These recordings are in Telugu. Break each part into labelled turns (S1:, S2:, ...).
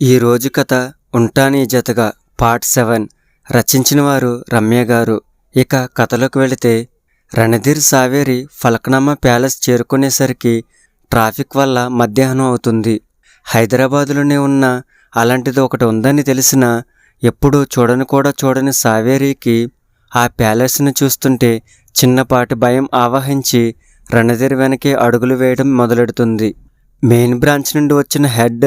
S1: ఈ రోజు కథ ఉంటాని జతగా పార్ట్ సెవెన్. రచించిన వారు రమ్య గారు. ఇక కథలోకి వెళితే రణధీర్ సావేరి ఫలక్నామా ప్యాలెస్ చేరుకునేసరికి ట్రాఫిక్ వల్ల మధ్యాహ్నం అవుతుంది. హైదరాబాదులోనే ఉన్న అలాంటిది ఒకటి ఉందని తెలిసిన ఎప్పుడూ చూడని కూడా చూడని సావేరికి ఆ ప్యాలెస్ని చూస్తుంటే చిన్నపాటి భయం ఆవహించి రణధీర్ వెనకే అడుగులు వేయడం మొదలెడుతుంది. మెయిన్ బ్రాంచ్ నుండి వచ్చిన హెడ్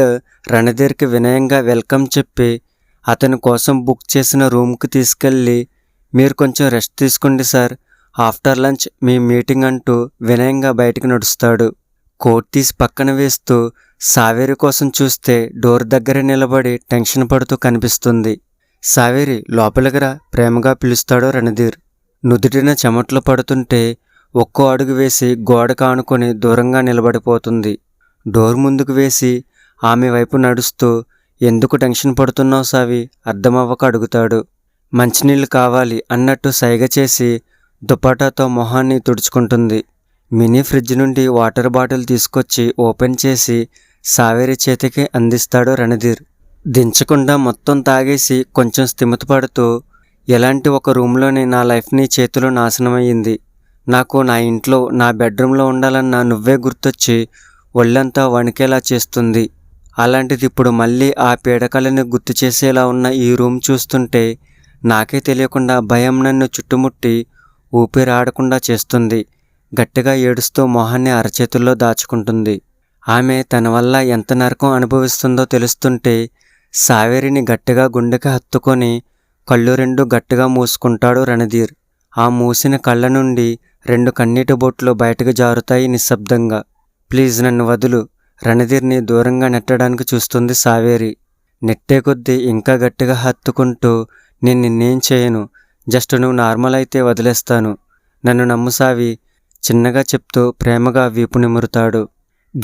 S1: రణధీర్కి వినయంగా వెల్కమ్ చెప్పి అతని కోసం బుక్ చేసిన రూమ్కి తీసుకెళ్ళి మీరు కొంచెం రెస్ట్ తీసుకోండి సార్. ఆఫ్టర్ లంచ్ మీ మీటింగ్ అంటూ వినయంగా బయటికి నడుస్తాడు. కోట్ తీసి పక్కన వేస్తూ సావేరి కోసం చూస్తే డోర్ దగ్గర నిలబడి టెన్షన్ పడుతూ కనిపిస్తుంది. సావేరి లోపలికి రా. ప్రేమగా పిలుస్తాడు రణధీర్. నుదుటిన చెమట్లు పడుతుంటే ఒక్కో అడుగు వేసి గోడ కానుకొని దూరంగా నిలబడిపోతుంది. డోర్ ముందుకు వేసి ఆమె వైపు నడుస్తూ ఎందుకు టెన్షన్ పడుతున్నావు సావి? అర్థమవ్వక అడుగుతాడు. మంచినీళ్ళు కావాలి అన్నట్టు సైగ చేసి దుపాటాతో మొహాన్ని తుడుచుకుంటుంది. మినీ ఫ్రిడ్జ్ నుండి వాటర్ బాటిల్ తీసుకొచ్చి ఓపెన్ చేసి సావేరి చేతికి అందిస్తాడు రణధీర్. దించకుండా మొత్తం తాగేసి కొంచెం స్థిమితపడుతూ ఎలాంటి ఒక రూమ్లోనే నా లైఫ్ని చేతిలో నాశనమయ్యింది. నాకు నా ఇంట్లో నా బెడ్రూమ్లో ఉండాలన్న నువ్వే గుర్తొచ్చి ఒళ్ళంతా వణికేలా చేస్తుంది. అలాంటిది ఇప్పుడు మళ్ళీ ఆ పీడకలని గుర్తు చేసేలా ఉన్న ఈ రూమ్ చూస్తుంటే నాకే తెలియకుండా భయం నన్ను చుట్టుముట్టి ఊపిరి ఆడకుండా చేస్తుంది. గట్టిగా ఏడుస్తూ మొహాన్ని అరచేతుల్లో దాచుకుంటుంది. ఆమె తన వల్ల ఎంత నరకం అనుభవిస్తుందో తెలుస్తుంటే సావేరిని గట్టిగా గుండెకి హత్తుకొని కళ్ళు రెండు గట్టిగా మూసుకుంటాడు రణధీర్. ఆ మూసిన కళ్ళ నుండి రెండు కన్నీటి బొట్లు బయటకు జారుతాయి నిశ్శబ్దంగా. ప్లీజ్ నన్ను వదులు. రణధీర్ని దూరంగా నెట్టడానికి చూస్తుంది సావేరి. నెట్టే కొద్దీ ఇంకా గట్టిగా హత్తుకుంటూ నేను నిన్నేం చేయను. జస్ట్ నువ్వు నార్మల్ అయితే వదిలేస్తాను. నన్ను నమ్ము సావి. చిన్నగా చెప్తూ ప్రేమగా వీపు నిమురుతాడు.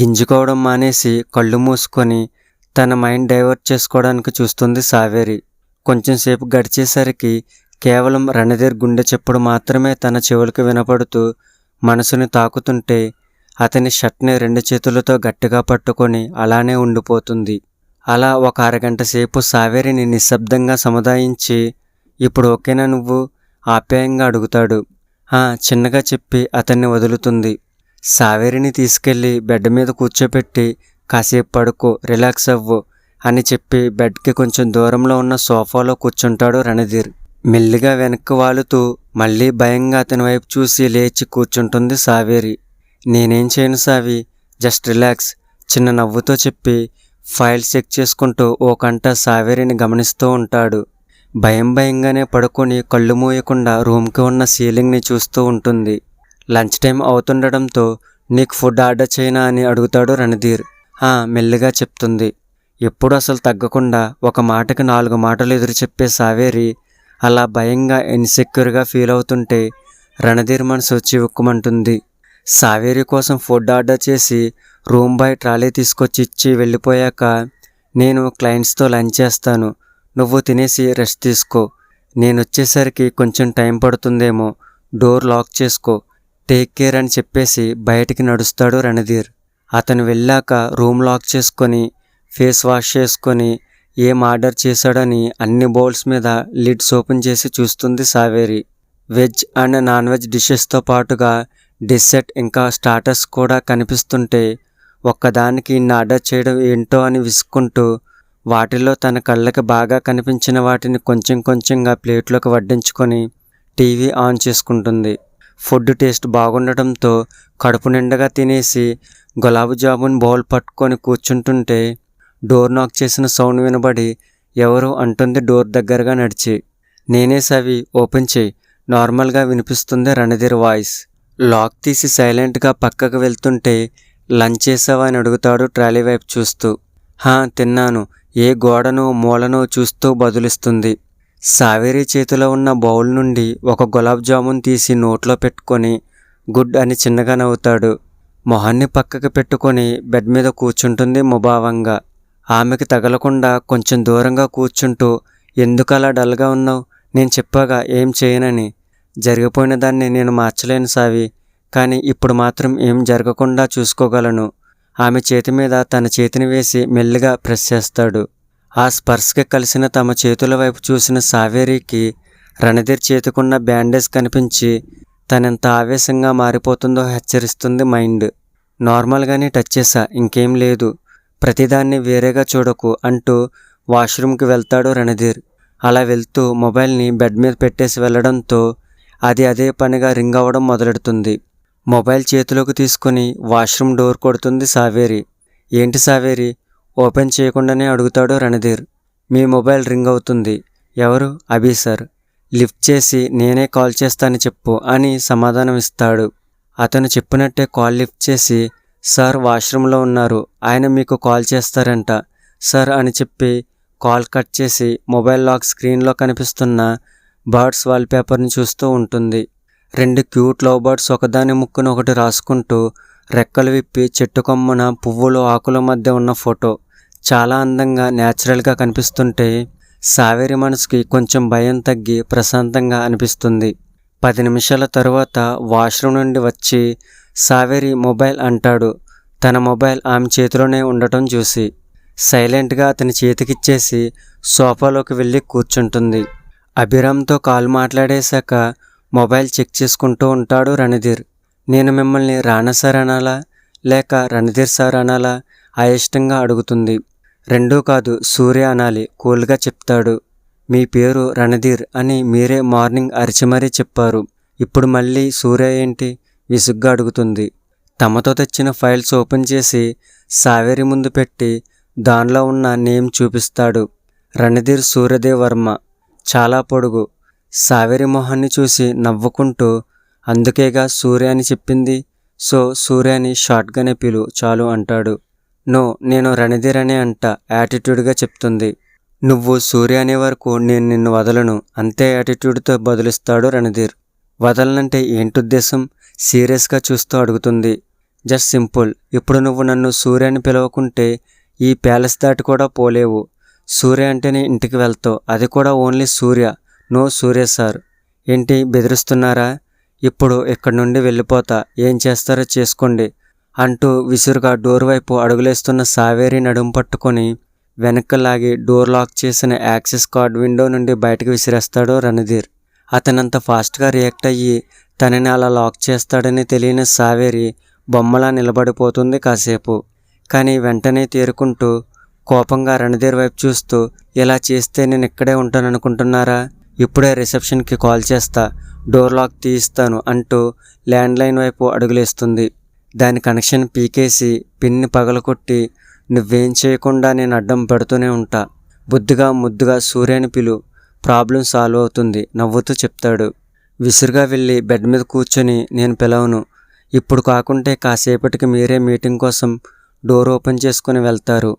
S1: గింజుకోవడం మానేసి కళ్ళు మూసుకొని తన మైండ్ డైవర్ట్ చేసుకోవడానికి చూస్తుంది సావేరి. కొంచెంసేపు గడిచేసరికి కేవలం రణధీర్ గుండె చెప్పుడు మాత్రమే తన చెవులకు వినపడుతూ మనసుని తాకుతుంటే అతని షర్ట్ని రెండు చేతులతో గట్టిగా పట్టుకొని అలానే ఉండిపోతుంది. అలా ఒక అరగంట సేపు సావేరిని నిశ్శబ్దంగా సముదాయించి ఇప్పుడు ఓకేనా నువ్వు? ఆప్యాయంగా అడుగుతాడు. ఆ చిన్నగా చెప్పి అతన్ని వదులుతుంది. సావేరిని తీసుకెళ్ళి బెడ్ మీద కూర్చోపెట్టి కాసేపు పడుకో రిలాక్స్ అవ్వు అని చెప్పి బెడ్కి కొంచెం దూరంలో ఉన్న సోఫాలో కూర్చుంటాడు రణధీర్. మెల్లిగా వెనక్కి వాలుతూ మళ్ళీ భయంగా అతని వైపు చూసి లేచి కూర్చుంటుంది సావేరి. నేనేం చేయను సావి. Just relax. చిన్న నవ్వుతో చెప్పి ఫైల్ చెక్ చేసుకుంటూ ఓ కంట సావేరిని గమనిస్తూ ఉంటాడు. భయం భయంగానే పడుకొని కళ్ళు మూయకుండా రూమ్కి ఉన్న సీలింగ్ని చూస్తూ ఉంటుంది. లంచ్ టైం అవుతుండడంతో నీకు ఫుడ్ ఆర్డర్ చేయనా అని అడుగుతాడు రణధీర్. ఆ మెల్లిగా చెప్తుంది. ఎప్పుడు అసలు తగ్గకుండా ఒక మాటకి నాలుగు మాటలు ఎదురు చెప్పే సావేరి అలా భయంగా ఇన్సెక్యూర్గా ఫీల్ అవుతుంటే రణధీర్ మనసు చివుక్కుమంటుంది. సావేరి కోసం ఫుడ్ ఆర్డర్ చేసి రూమ్ బాయ్ ట్రాలీ తీసుకొచ్చి ఇచ్చి వెళ్ళిపోయాక నేను క్లయింట్స్తో లంచ్ చేస్తాను. నువ్వు తినేసి రెస్ట్ తీసుకో. నేను వచ్చేసరికి కొంచెం టైం పడుతుందేమో. డోర్ లాక్ చేసుకో. టేక్ కేర్ అని చెప్పేసి బయటికి నడుస్తాడు రణధీర్. అతను వెళ్ళాక రూమ్ లాక్ చేసుకొని ఫేస్ వాష్ చేసుకొని ఏం ఆర్డర్ చేశాడని అన్ని బౌల్స్ మీద లిడ్స్ ఓపెన్ చేసి చూస్తుంది Saveri. Veg and non veg డిషెస్తో పాటుగా డిసెట్ ఇంకా స్టాటస్ కూడా కనిపిస్తుంటే ఒక్కదానికి ఇన్ని ఆర్డర్ చేయడం ఏంటో అని విసుక్కుంటూ వాటిలో తన కళ్ళకి బాగా కనిపించిన వాటిని కొంచెం కొంచెంగా ప్లేట్లోకి వడ్డించుకొని టీవీ ఆన్ చేసుకుంటుంది. ఫుడ్ టేస్ట్ బాగుండటంతో కడుపు నిండగా తినేసి గులాబ్ జామున్ బౌల్ పట్టుకొని కూర్చుంటుంటే డోర్ నాక్ చేసిన సౌండ్ వినబడి ఎవరు అంటుంది డోర్ దగ్గరగా నడిచి. నేనే సవి ఓపెన్ చేయి. నార్మల్గా వినిపిస్తుంది రణధీర్ వాయిస్. లాక్ తీసి సైలెంట్గా పక్కకు వెళ్తుంటే లంచ్ చేసావా? అని అడుగుతాడు ట్రాలీ వైపు చూస్తూ. హా తిన్నాను. ఏ గోడను మూలను చూస్తూ బదులిస్తుంది. సావేరి చేతిలో ఉన్న బౌల్ నుండి ఒక గులాబ్ జామున్ తీసి నోట్లో పెట్టుకొని గుడ్ అని చిన్నగా నవ్వుతాడు. మొహాన్ని పక్కకు పెట్టుకొని బెడ్ మీద కూర్చుంటుంది ముభావంగా. ఆమెకి తగలకుండా కొంచెం దూరంగా కూర్చుంటూ ఎందుకు అలా డల్గా ఉన్నావు? నేను చెప్పాగా ఏం చేయనని. జరిగిపోయిన దాన్ని నేను మార్చలేను సావి. కానీ ఇప్పుడు మాత్రం ఏం జరగకుండా చూసుకోగలను. ఆమె చేతి మీద తన చేతిని వేసి మెల్లిగా ప్రెస్ చేస్తాడు. ఆ స్పర్శకి కలిసిన తమ చేతుల వైపు చూసిన సావేరికి రణధీర్ చేతికున్న బ్యాండేజ్ కనిపించి తనెంత ఆవేశంగా మారిపోతుందో హెచ్చరిస్తుంది మైండ్. నార్మల్గానే టచ్ చేసా ఇంకేం లేదు. ప్రతిదాన్ని వేరేగా చూడకు అంటూ వాష్రూమ్కి వెళ్తాడు రణధీర్. అలా వెళ్తూ మొబైల్ని బెడ్ మీద పెట్టేసి వెళ్ళడంతో అది అదే పనిగా రింగ్ అవ్వడం మొదలెడుతుంది. మొబైల్ చేతిలోకి తీసుకుని వాష్రూమ్ డోర్ కొడుతుంది సావేరి. ఏంటి సావేరి? ఓపెన్ చేయకుండానే అడుగుతాడు రణధీర్. మీ మొబైల్ రింగ్ అవుతుంది. ఎవరు? అభి సార్. లిఫ్ట్ చేసి నేనే కాల్ చేస్తాను చెప్పు అని సమాధానం ఇస్తాడు. అతను చెప్పినట్టే కాల్ లిఫ్ట్ చేసి సార్ వాష్రూమ్లో ఉన్నారు. ఆయన మీకు కాల్ చేస్తారంట. సార్ అని చెప్పి కాల్ కట్ చేసి మొబైల్ లాక్ స్క్రీన్లో కనిపిస్తున్న బర్డ్స్ వాల్పేపర్ని చూస్తూ ఉంటుంది. రెండు క్యూట్ లవ్ బర్డ్స్ ఒకదాని ముక్కును ఒకటి రాసుకుంటూ రెక్కలు విప్పి చెట్టు కొమ్మన పువ్వులు ఆకుల మధ్య ఉన్న ఫోటో. చాలా అందంగా న్యాచురల్గా కనిపిస్తుంటే సావేరి మనసుకి కొంచెం భయం తగ్గి ప్రశాంతంగా అనిపిస్తుంది. పది నిమిషాల తరువాత వాష్రూమ్ నుండి వచ్చి సావేరి మొబైల్ అంటాడు. తన మొబైల్ ఆమె చేతిలోనే ఉండటం చూసి. సైలెంట్గా అతని చేతికిచ్చేసి సోఫాలోకి వెళ్ళి కూర్చుంటుంది. అభిరామ్తో కాల్ మాట్లాడేశాక మొబైల్ చెక్ చేసుకుంటూ ఉంటాడు రణధీర్. నేను మిమ్మల్ని రానా సార్ అనాలా? లేక రణధీర్ సార్ అనాలా? అయిష్టంగా అడుగుతుంది. రెండూ కాదు సూర్య అనాలి కూల్గా చెప్తాడు. మీ పేరు రణధీర్ అని మీరే మార్నింగ్ అరిచిమరీ చెప్పారు. ఇప్పుడు మళ్ళీ సూర్య ఏంటి? విసుగ్గా అడుగుతుంది. తమతో తెచ్చిన ఫైల్స్ ఓపెన్ చేసి సావేరి ముందు పెట్టి దానిలో ఉన్న నేమ్ చూపిస్తాడు. రణధీర్ సూర్యదేవ్ వర్మ. చాలా పొడుగు. సావేరి మొహాన్ని చూసి నవ్వుకుంటూ అందుకేగా సూర్య అని చెప్పింది? సో సూర్యని షార్ట్గానే పిలు చాలు అంటాడు. నో నేను రణధీర్ అనే అంట యాటిట్యూడ్గా చెప్తుంది. నువ్వు సూర్య అనే వరకు నేను నిన్ను వదలను అంతే యాటిట్యూడ్తో బదులిస్తాడు రణధీర్. వదలనంటే ఏంటుద్దేశం సీరియస్గా చూస్తూ అడుగుతుంది. జస్ట్ సింపుల్ ఇప్పుడు నువ్వు నన్ను సూర్యని పిలవకుంటే ఈ ప్యాలెస్ దాటి కూడా పోలేవు. సూర్య అంటేనే ఇంటికి వెళ్తావు. అది కూడా only Surya. No Surya sir. ఏంటి బెదిరిస్తున్నారా? ఇప్పుడు ఇక్కడి నుండి వెళ్ళిపోతా. ఏం చేస్తారో చేసుకోండి అంటూ విసురుగా డోర్ వైపు అడుగులేస్తున్న సావేరి నడుము పట్టుకొని వెనక్కి లాగి డోర్ లాక్ చేసిన యాక్సెస్ కార్డ్ విండో నుండి బయటకు విసిరేస్తాడు రణధీర్. అతనంత ఫాస్ట్గా రియాక్ట్ అయ్యి తనని అలా లాక్ చేస్తాడని తెలియని సావేరి బొమ్మలా నిలబడిపోతుంది కాసేపు. కానీ వెంటనే తేరుకుంటూ కోపంగా రణధీర్ వైపు చూస్తూ ఇలా చేస్తే నేను ఇక్కడే ఉంటాననుకుంటున్నారా? ఇప్పుడే రిసెప్షన్కి కాల్ చేస్తా డోర్ లాక్ తీయిస్తాను అంటూ ల్యాండ్లైన్ వైపు అడుగులేస్తుంది. దాని కనెక్షన్ పీకేసి పిన్ని పగలకొట్టి నువ్వేం చేయకుండా నేను అడ్డం పెడుతూనే ఉంటా. బుద్ధిగా ముద్దుగా సూర్యని పిలు ప్రాబ్లం సాల్వ్ అవుతుంది నవ్వుతూ చెప్తాడు. విసురుగా వెళ్ళి బెడ్ మీద కూర్చొని నేను పిలవను. ఇప్పుడు కాకుంటే కాసేపటికి మీరే మీటింగ్ కోసం డోర్ ఓపెన్ చేసుకుని వెళ్తారు.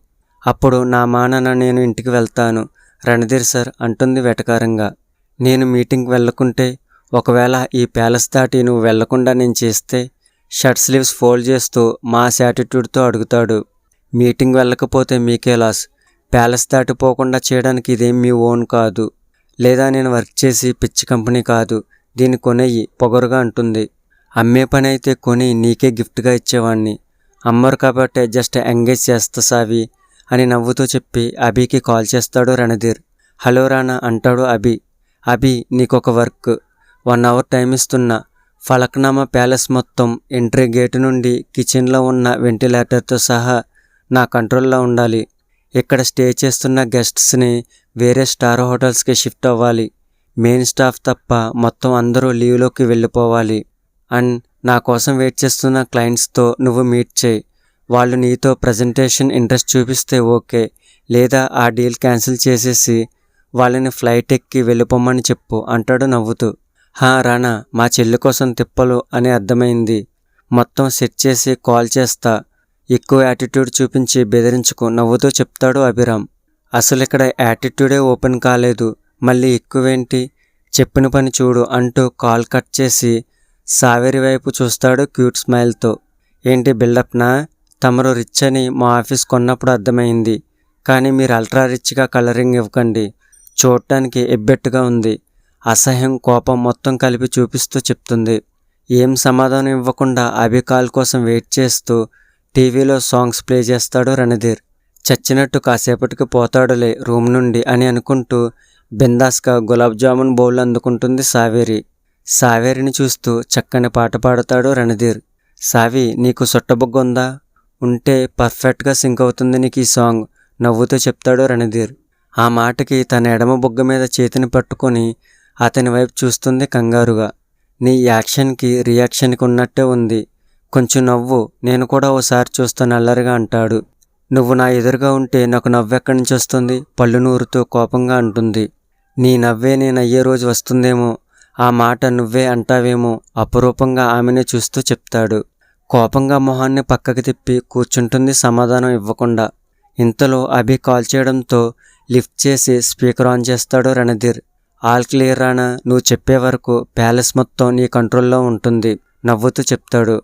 S1: అప్పుడు నా మానన నేను ఇంటికి వెళ్తాను. రణధీర్ సార్ అంటుంది వెటకారంగా. నేను మీటింగ్ వెళ్ళకుంటే ఒకవేళ ఈ ప్యాలెస్ దాటి నువ్వు వెళ్ళకుండా నేను చేస్తే షర్ట్ స్లీవ్స్ ఫోల్డ్ చేస్తూ మాస్ యాటిట్యూడ్తో అడుగుతాడు. మీటింగ్ వెళ్ళకపోతే మీకే లాస్. ప్యాలెస్ దాటిపోకుండా చేయడానికి ఇదేం మీ ఓన్ కాదు. లేదా నేను వర్క్ చేసి పిచ్చి కంపెనీ కాదు. దీన్ని కొనేయి పొగరుగా అంటుంది. అమ్మే పని అయితే కొని నీకే గిఫ్ట్గా ఇచ్చేవాడిని అమ్మరు కాబట్టి జస్ట్ ఎంగేజ్ చేస్తా సావి. అని నవ్వుతూ చెప్పి అభికి కాల్ చేస్తాడు రణధీర్. హలో రానా అంటాడు అభి. అభి నీకొక వర్క్. వన్ అవర్ టైం ఇస్తున్నా. ఫలక్నామా ప్యాలెస్ మొత్తం ఎంట్రీ గేటు నుండి కిచెన్లో ఉన్న వెంటిలేటర్తో సహా నా కంట్రోల్లో ఉండాలి. ఇక్కడ స్టే చేస్తున్న గెస్ట్స్ని వేరే స్టార్ హోటల్స్కి షిఫ్ట్ అవ్వాలి. మెయిన్ స్టాఫ్ తప్ప మొత్తం అందరూ లీవ్లోకి వెళ్ళిపోవాలి. అండ్ నా కోసం వెయిట్ చేస్తున్న క్లయింట్స్తో నువ్వు మీట్ చేయి. వాళ్ళు నీతో ప్రజెంటేషన్ ఇంట్రెస్ట్ చూపిస్తే ఓకే. లేదా ఆ డీల్ క్యాన్సిల్ చేసేసి వాళ్ళని ఫ్లైట్ ఎక్కి వెళ్ళిపోమ్మని చెప్పు. అంటాడు నవ్వుతూ. హా రానా మా చెల్లి కోసం తిప్పలు అని అర్థమైంది. మొత్తం సెట్ చేసి కాల్ చేస్తా. ఎక్కువ యాటిట్యూడ్ చూపించి బెదిరించుకు నవ్వుతూ చెప్తాడు అభిరామ్. అసలు ఇక్కడ యాటిట్యూడే ఓపెన్ కాలేదు. మళ్ళీ ఎక్కువేంటి? చెప్పిన పని చూడు అంటూ కాల్ కట్ చేసి సావేరి వైపు చూస్తాడు క్యూట్ స్మైల్తో ఏంటి బిల్డప్నా తమరు రిచ్ అని మా ఆఫీస్ కొన్నప్పుడు అర్థమైంది. కానీ మీరు అల్ట్రా రిచ్గా కలరింగ్ ఇవ్వకండి. చూడటానికి ఎబ్బెట్టుగా ఉంది. అసహ్యం కోపం మొత్తం కలిపి చూపిస్తూ చెప్తుంది. ఏం సమాధానం ఇవ్వకుండా అభి కాల్ కోసం వెయిట్ చేస్తూ టీవీలో సాంగ్స్ ప్లే చేస్తాడు రణధీర్. చచ్చినట్టు కాసేపటికి పోతాడులే రూమ్ నుండి అని అనుకుంటూ బిందాస్గా గులాబ్ జామున్ బౌల్ అందుకుంటుంది సావేరి. సావేరిని చూస్తూ చక్కని పాట పాడతాడు రణధీర్. సావి నీకు సొట్టబుగ్గ ఉందా ఉంటే పర్ఫెక్ట్గా సింక్ అవుతుంది నీకు ఈ సాంగ్. నవ్వుతూ చెప్తాడు రణధీర్. ఆ మాటకి తన ఎడమ బుగ్గ మీద చేతిని పట్టుకొని అతని వైపు చూస్తుంది కంగారుగా. నీ యాక్షన్కి రియాక్షన్కి ఉన్నట్టే ఉంది. కొంచెం నవ్వు నేను కూడా ఓసారి చూస్తాను అల్లరిగా అంటాడు. నువ్వు నా ఎదురుగా ఉంటే నాకు నవ్వెక్కడి నుంచి వస్తుంది? పళ్ళు నూరుతూ కోపంగా అంటుంది. నీ నవ్వే నేను అయ్యే రోజు వస్తుందేమో? ఆ మాట నువ్వే అంటావేమో? అపురూపంగా ఆమెనే చూస్తూ చెప్తాడు. కోపంగా మొహాన్ని పక్కకి తిప్పి కూర్చుంటుంది సమాధానం ఇవ్వకుండా. ఇంతలో అభి కాల్ చేయడంతో లిఫ్ట్ చేసి స్పీకర్ ఆన్ చేస్తాడు రణధీర్. ఆల్ క్లియర్ రానా? నువ్వు చెప్పే వరకు ప్యాలెస్ మొత్తం నీ కంట్రోల్లో ఉంటుంది. నవ్వుతూ చెప్తాడు.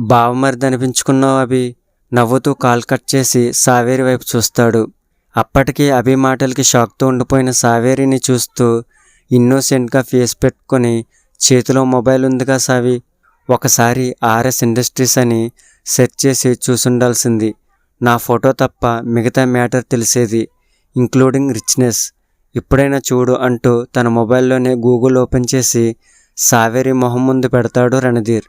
S1: బావమరిది అనిపించుకున్నావు అభి? నవ్వుతూ కాల్ కట్ చేసి సావేరి వైపు చూస్తాడు. అప్పటికి అభి మాటలకి షాక్తో ఉండిపోయిన సావేరిని చూస్తూ ఇన్నోసెంట్గా ఫేస్ పెట్టుకొని చేతిలో మొబైల్ ఉందిగా సావి. ఒకసారి ఆర్ఎస్ ఇండస్ట్రీస్ అని సెర్చ్ చేసి చూసుండాల్సింది. నా ఫోటో తప్ప మిగతా మ్యాటర్ తెలిసేది ఇంక్లూడింగ్ రిచ్నెస్. ఇప్పుడైనా చూడు అంటూ తన మొబైల్లోనే గూగుల్ ఓపెన్ చేసి సావేరి మొహం ముందు పెడతాడు రణధీర్.